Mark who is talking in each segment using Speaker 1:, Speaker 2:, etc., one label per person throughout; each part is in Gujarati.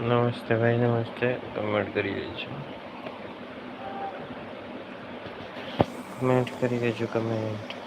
Speaker 1: નમસ્તે ભાઈ નમસ્તે કમેન્ટ કરી દેજો કમેન્ટ કરી દેજો કમેન્ટ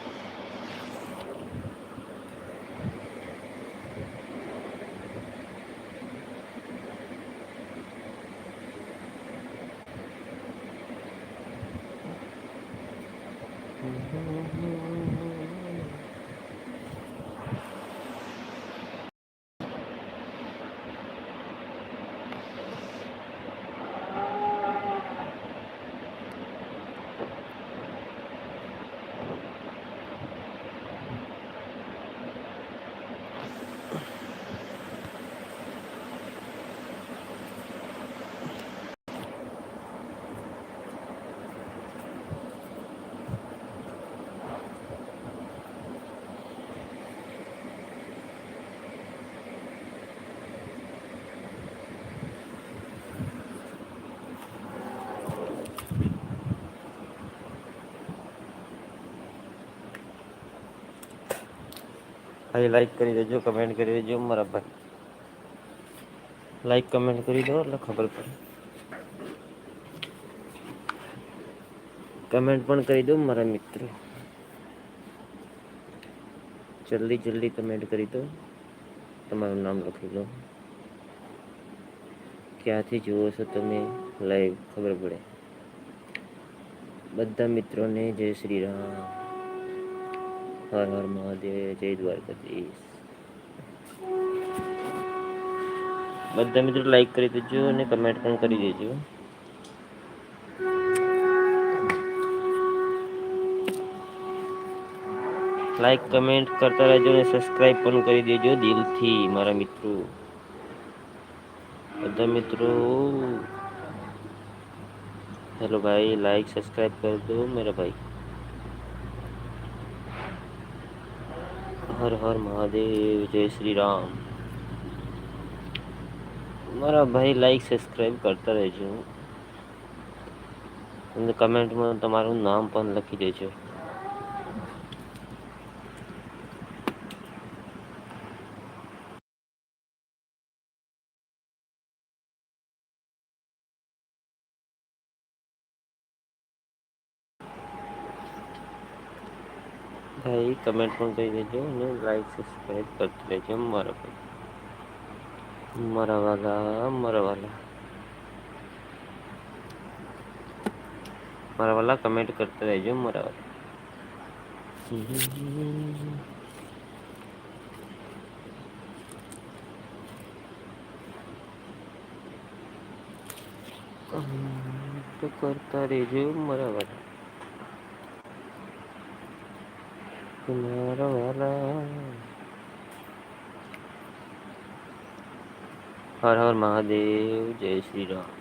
Speaker 1: ભાઈ લાઈક કરી દેજો કમેન્ટ કરી દેજો, મારા ભાઈ. લાઈક કમેન્ટ કરી દો એટલે ખબર પડે. કમેન્ટ પણ કરી દો મારા મિત્રો. જલ્દી જલ્દી કમેન્ટ કરી દો. તમારું નામ લખી લો ક્યાંથી જુઓ છો તમે? લાઈવ ખબર પડે. બધા મિત્રોને જય શ્રી રામ. હર હર મહાદેવ જય દ્વારકાધીશ બધા મિત્રો લાઈક કરી દેજો અને કમેન્ટ પણ કરી દેજો. લાઈક કમેન્ટ કરતા રહેજો અને સબસ્ક્રાઈબ પણ કરી દેજો દિલથી મારા મિત્રો. બધા મિત્રો હેલો ભાઈ લાઈક સબસ્ક્રાઈબ કરી દો, મારા ભાઈ. હર હર મહાદેવ, જય શ્રી રામ. મારા ભાઈ લાઈક સબસ્ક્રાઈબ કરતા રહેજો. અને કમેન્ટમાં તમારું નામ પણ લખી દેજો ભાઈ કમેન્ટ પણ કરી દેજો અને લાઈક સબસ્ક્રાઈબ કરતી રહેજો. મારા ભાઈ. મારા વાલા, મારા કમેન્ટ કરતા રહેજો, મારા તો કરતા રહેજો, મારા વાલા. મારા વાલા હર હર મહાદેવ જય શ્રી રામ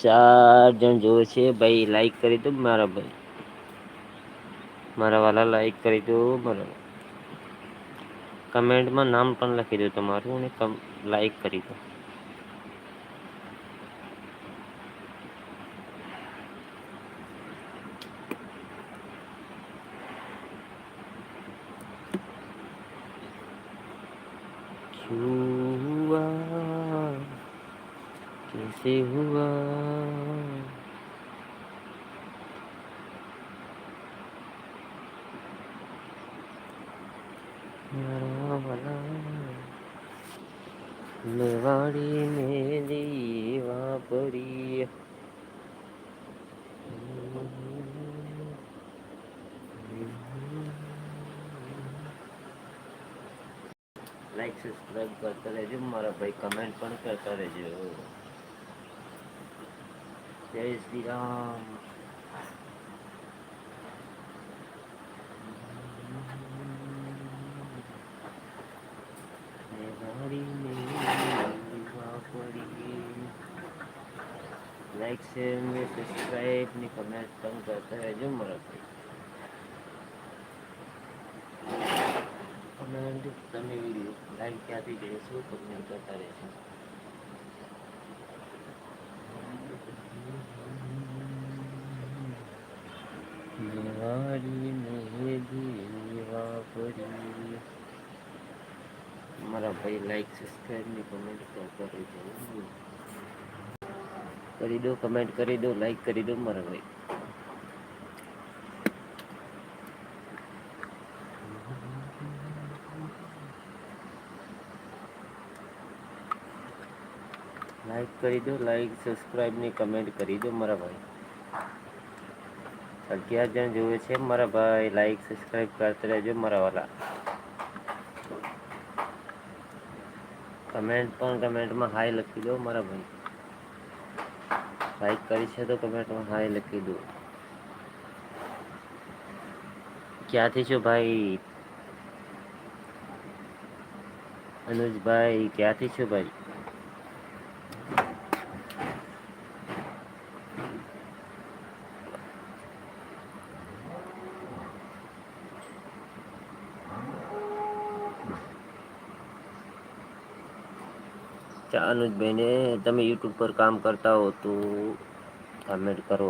Speaker 1: ચાર જણ જોવે છે, ભાઈ લાઈક કરી દો મારા ભાઈ. મારા વાલા લાઈક કરી દો મારા કમેન્ટમાં નામ પણ લખી દો તમારું અને લાઈક કરી દો. મેવાડી મેં વાપરી લાઈક સબસ્ક્રાઇબ કરતા રહેજો, મારા ભાઈ કમેન્ટ પણ કરતા રહેજો. જય શ્રી રામ. શેર ને સબસ્ક્રાઇબ ને કમેન્ટ પણ કરતા રહેજો મારા ભાઈ કમેન્ટ તમે વીડિયો લાઈક ક્યાંથી જોશો કમેન્ટ કરતા રહેશો મારી મેઘી વાપરી મારા ભાઈ લાઈક સબસ્ક્રાઈબ ને કમેન્ટ કરતા રહેજો કરી દો કમેન્ટ કરી દો લાઈક કરી દો, મારા ભાઈ. લાઈક કરી દો લાઈક સબસ્ક્રાઈબ ને કમેન્ટ કરી દો, મારા ભાઈ. અગિયાર જણ જોવે છે મારા ભાઈ લાઈક સબસ્ક્રાઈબ કરતા રહેજો, મારા વાલા. કમેન્ટ પણ કમેન્ટમાં હાય લખી દો, મારા ભાઈ. લાઈક કરી છે તો કમેન્ટમાં હાય લખી દો. ક્યાંથી છો ભાઈ? અનુજભાઈ, ક્યાંથી છો ભાઈ? અનુજભાઈને તમે યુટ્યુબ પર કામ કરતા હો તો કમેન્ટ કરો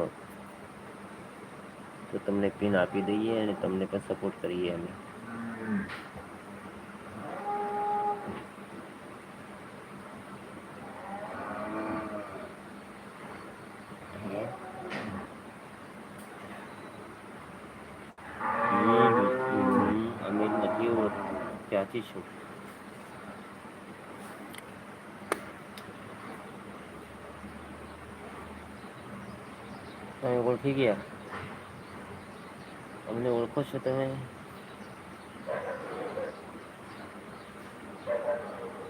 Speaker 1: તો તમને પિન આપી દઈએ અને તમને પણ સપોર્ટ કરીએ અમે ક્યાંથી છું તમે ઓળખી ગયા અમને ઓળખો છો તમે?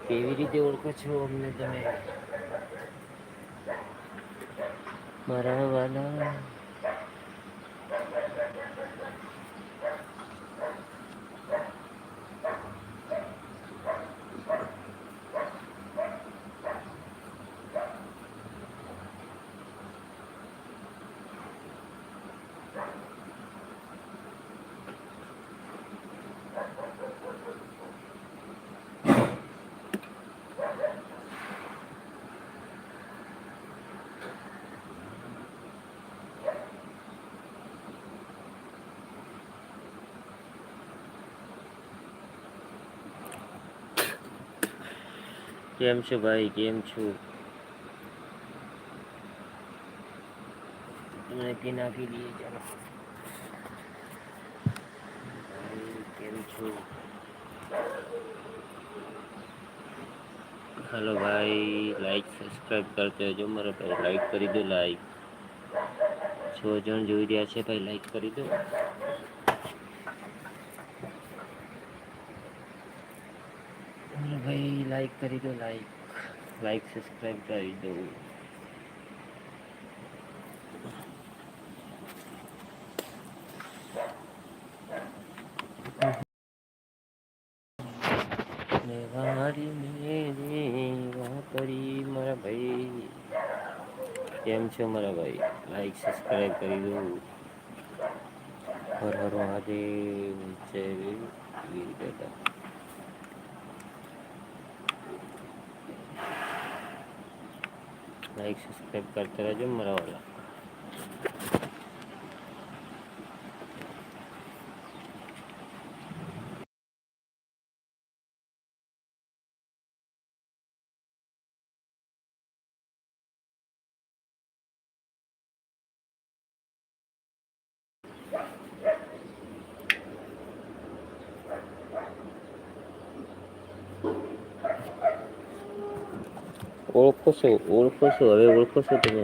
Speaker 1: કેવી રીતે ઓળખો છો અમને તમે? મારા વાલા. કેમ છો ભાઈ? કેમ છો? નક્કી નાખી દઈએ ચાલો. કેમ છો? હેલો ભાઈ લાઈક સબસ્ક્રાઈબ કરતો જો મારે ભાઈ લાઈક કરી દો લાઈક છ જણ જોઈ રહ્યા છે ભાઈ લાઈક કરી દો. ભાઈ લાઈક કરી દો લાઈક લાઈક સબસ્ક્રાઈબ કરી દો. વારી મેરી વાપરી મારા ભાઈ. કેમ છો મારા ભાઈ? લાઈક સબસ્ક્રાઈબ કરી દો. હર હર મહાદેવ, જય વીર દાદા. લાઈક સબસ્ક્રાઇબ કરતા રહેજો મારા વાલા ઓળખો છો ઓળખો છો હવે ઓળખો છો તમે.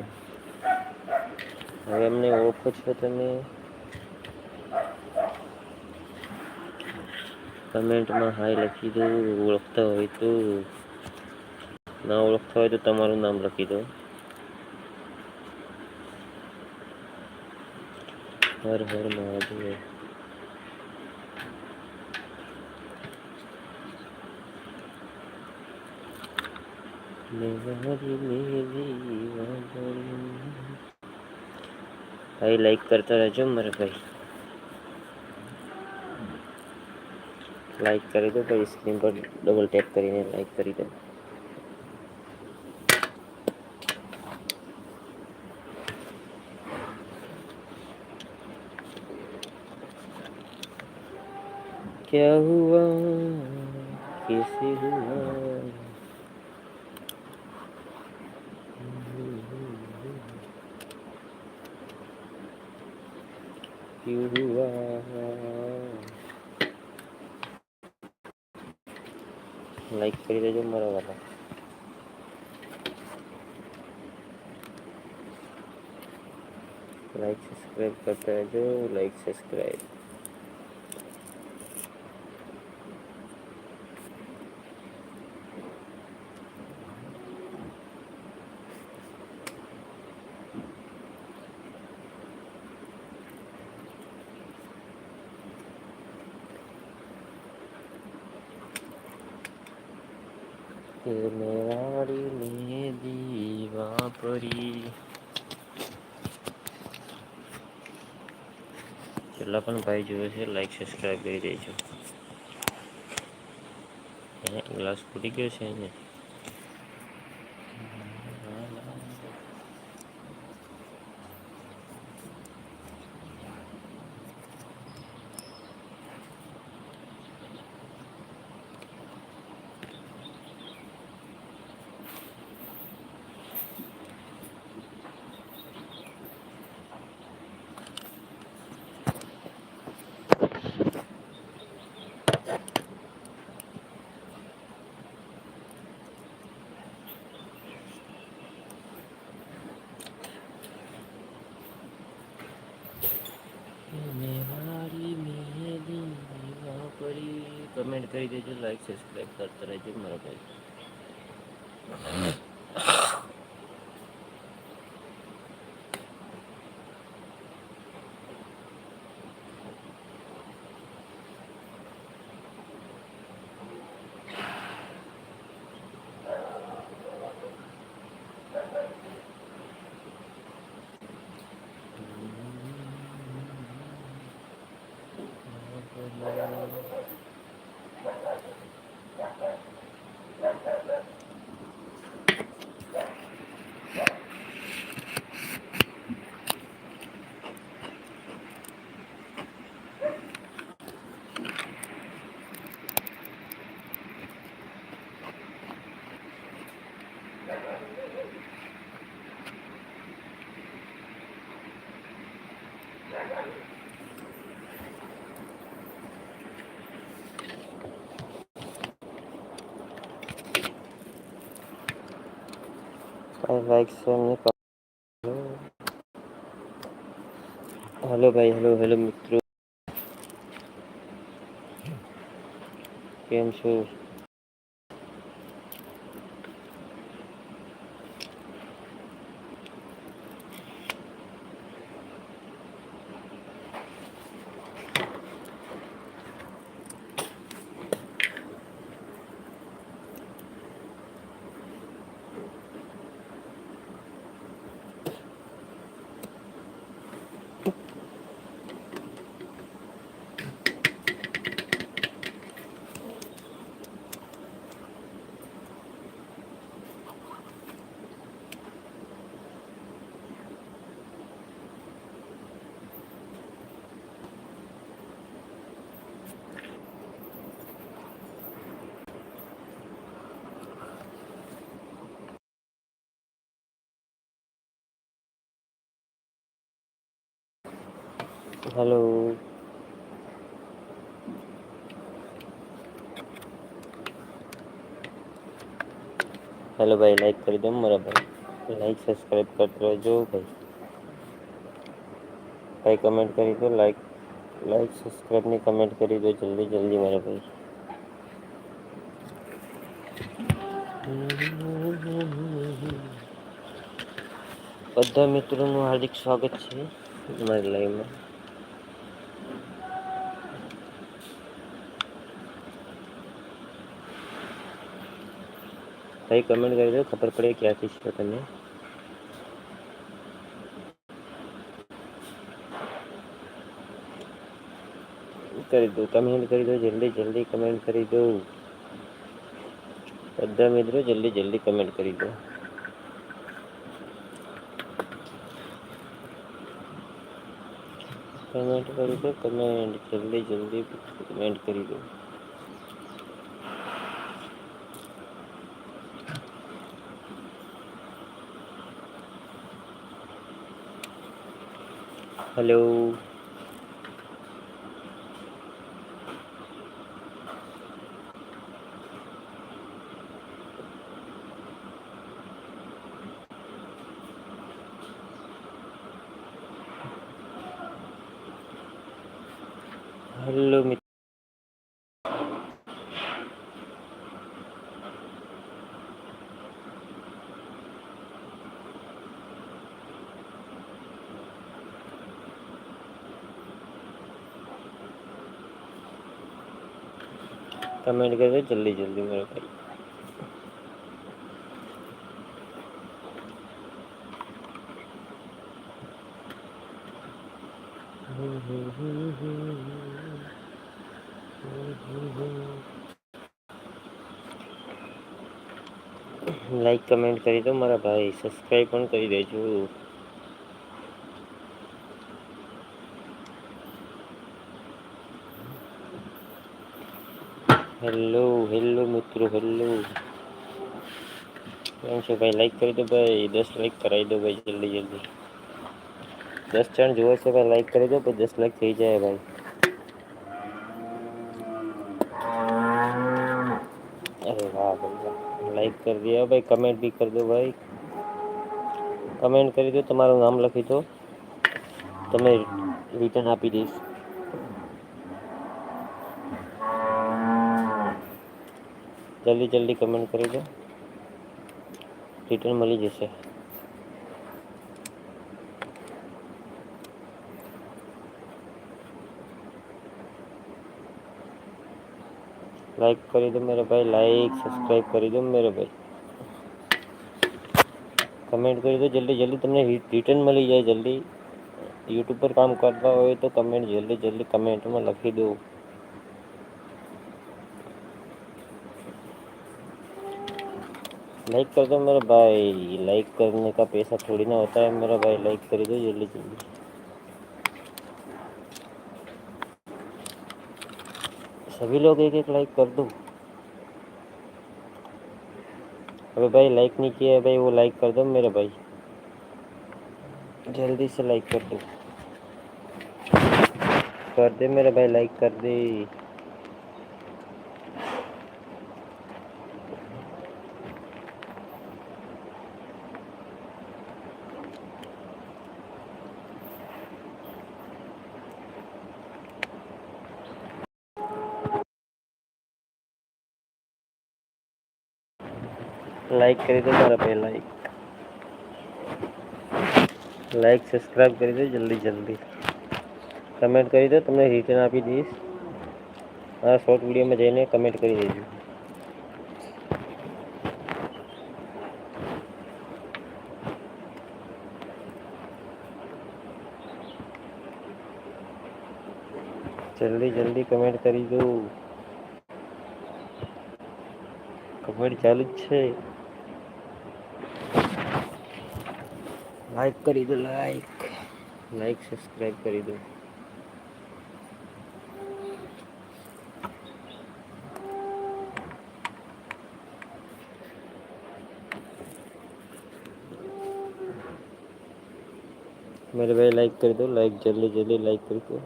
Speaker 1: હવે અમને ઓળખો છો તમે. કમેન્ટમાં હાય લખી દો, ઓળખતા હોય તો. ના ઓળખતા હોય તો તમારું નામ લખી દો. હર હર મહાદેવ. ભાઈ લાઈક કરતા રહેજો મારા ભાઈ લાઈક કરી દો ભાઈ સ્ક્રીન પર ડબલ ટેપ કરીને લાઈક કરી દો क्या हुआ कैसे हुआ લાઈક કરી દેજો મારા વાલા લાઈક સબસ્ક્રાઈબ કરતા રહેજો લાઈક સબસ્ક્રાઈબ કે મેવાડી ને દીવા પરી જેટલા પણ ભાઈ જોયો છે લાઈક સબસ્ક્રાઈબ કરી દેજો. ગ્લાસ ફૂટી ગયો છે ને મેવાડી ને દીવા પરી કમેન્ટ કરી દેજો લાઈક સબસ્ક્રાઈબ કરતા રહેજો મારા ભાઈ. ભાઈ લાઈક શેર ને હેલો ભાઈ હેલો હેલો મિત્રો કેમ છો હેલો. હેલો ભાઈ લાઈક કરી દો મારા ભાઈ. લાઈક સબસ્ક્રાઈબ કરતો રહેજો ભાઈ. ભાઈ કમેન્ટ કરી દો લાઈક લાઈક સબસ્ક્રાઈબની કમેન્ટ કરી દો જલ્દી જલ્દી મારા ભાઈ. બધા મિત્રોનું હાર્દિક સ્વાગત છે મારી લાઈવમાં ભાઈ કમેન્ટ કરી દો, ખબર પડે ક્યાંથી છો તમે. કરી દો કમેન્ટ કરી દો, જલ્દી જલ્દી કમેન્ટ કરી દો. બધા મિત્રો જલ્દી જલ્દી કમેન્ટ કરી દો. કમેન્ટ કરી દો કમેન્ટ જલ્દી જલ્દી કમેન્ટ કરી દો. હલો હલો મિત કમેન્ટ કરજો જલ્દી જલ્દી મારા ભાઈ લાઈક કમેન્ટ કરી દો મારા ભાઈ સબસ્ક્રાઈબ પણ કરી દેજો હેલો હેલો મિત્રો હેલો કેમ છો ભાઈ? લાઈક કરી દો ભાઈ. દસ લાઈક કરાવી દો ભાઈ જલ્દી જલ્દી. દસ જણ જુઓ છે ભાઈ લાઈક કરી દો પછી દસ લાઈક થઈ જાય ભાઈ. અરે વાહ ભાઈ લાઈક કરી દો. ભાઈ કમેન્ટ બી કરી દો ભાઈ. કમેન્ટ કરી દો, તમારું નામ લખી દો. તમે રિટર્ન આપી દઈશ. જલ્દી જલ્દી કમેન્ટ કરી દો. રિટર્ન મળી જશે. લાઈક કરી દો મેરા ભાઈ લાઈક સબસ્ક્રાઈબ કરી દો મેરા ભાઈ. કમેન્ટ કરી દો, જલ્દી જલ્દી તમને રિટર્ન મળી જાય, જલ્દી. યુટ્યુબ પર કામ કરતા હોય તો કમેન્ટ જલ્દી જલ્દી કમેન્ટમાં લખી દો. लाइक कर दो मेरे भाई लाइक करने का पैसा थोड़ी ना होता है मेरा भाई लाइक कर दो जल्दी जल्दी। सभी लोग एक एक लाइक कर दो। अबे भाई लाइक नहीं किया भाई, वो लाइक कर दो मेरे भाई। जल्दी से लाइक कर दो। कर दे मेरे भाई लाइक कर दे। લાઈક કરી દો મારા ભાઈ લાઈક લાઈક સબસ્ક્રાઈબ કરી દો જલ્દી જલ્દી. કમેન્ટ કરી દો, તમને રિટર્ન આપી દઈશ. મારા શોર્ટ વિડીયોમાં જઈને કમેન્ટ કરી દેજો. જલ્દી જલ્દી કમેન્ટ કરી દો. કમેન્ટ ચાલુ જ છે. લાઈક કરી દો લાઈક લાઈક સબસ્ક્રાઈબ કરી દો मेरे भाई लाइक कर दो लाइक जल्दी जल्दी लाइक कर दो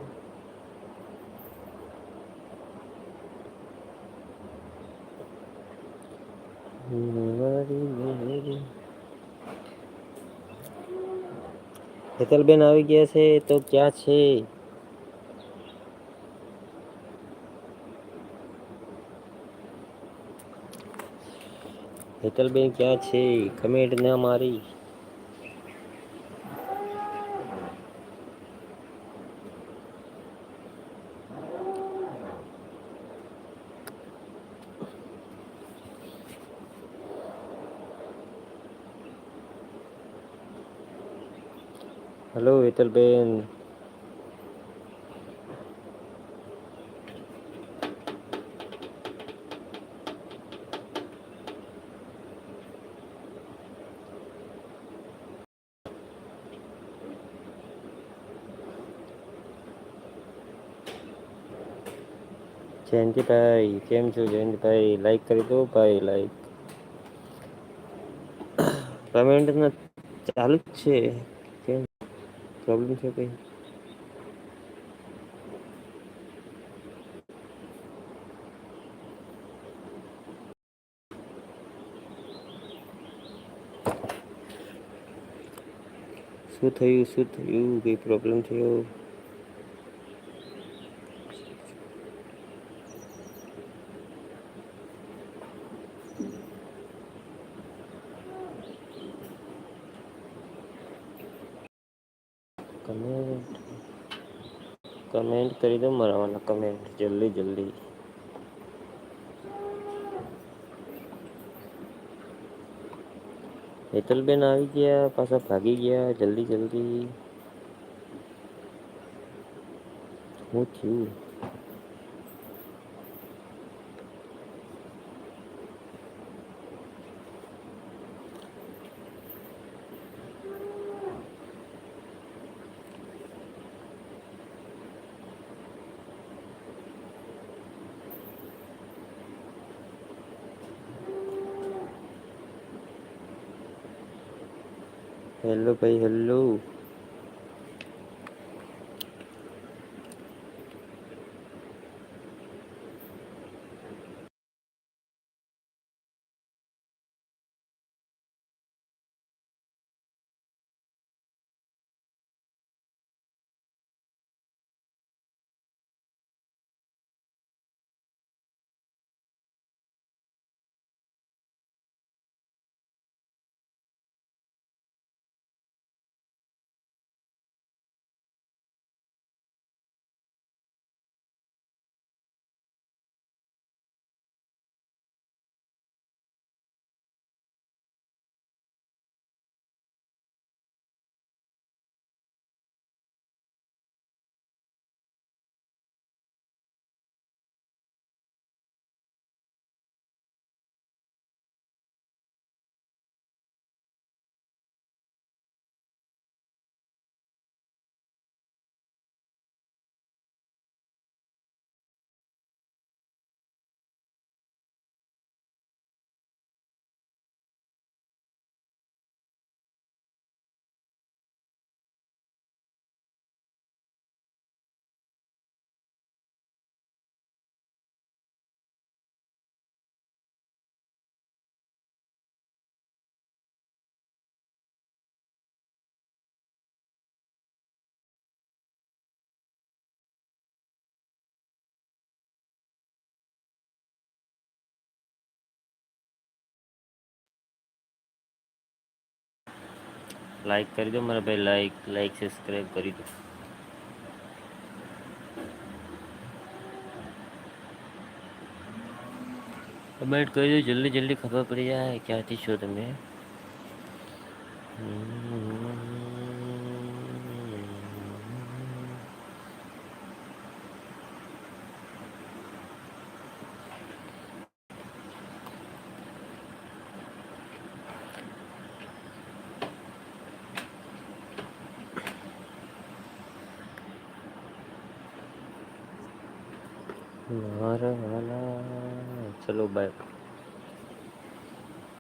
Speaker 1: હેતલબેન આવી ગયા છે તો ક્યાં છે? હેતલબેન ક્યાં છે? કમેન્ટ ના મારી. હેલો હેતલબેન જયંતિભાઈ કેમ છો જયંતિભાઈ લાઈક કરી દો ભાઈ લાઈક પેમેન્ટ ચાલુ જ છે કેમ પ્રોબ્લેમ છે કંઈ? શું થયું? શું થયું? કંઈ પ્રોબ્લેમ થયો? કમેન્ટ કમેન્ટ કરી દો મારા કમેન્ટ જલ્દી જલ્દી. હેતલબેન આવી ગયા, પાછા ભાગી ગયા. જલ્દી જલ્દી. હું થયું હેલો ભાઈ હેલો લાઈક કરી દો, મારા ભાઈ લાઈક લાઈક સબસ્ક્રાઈબ કરી દો. કમેન્ટ કરી દો, જલ્દી જલ્દી ખબર પડી જાય ક્યાંથી છો તમે. મારા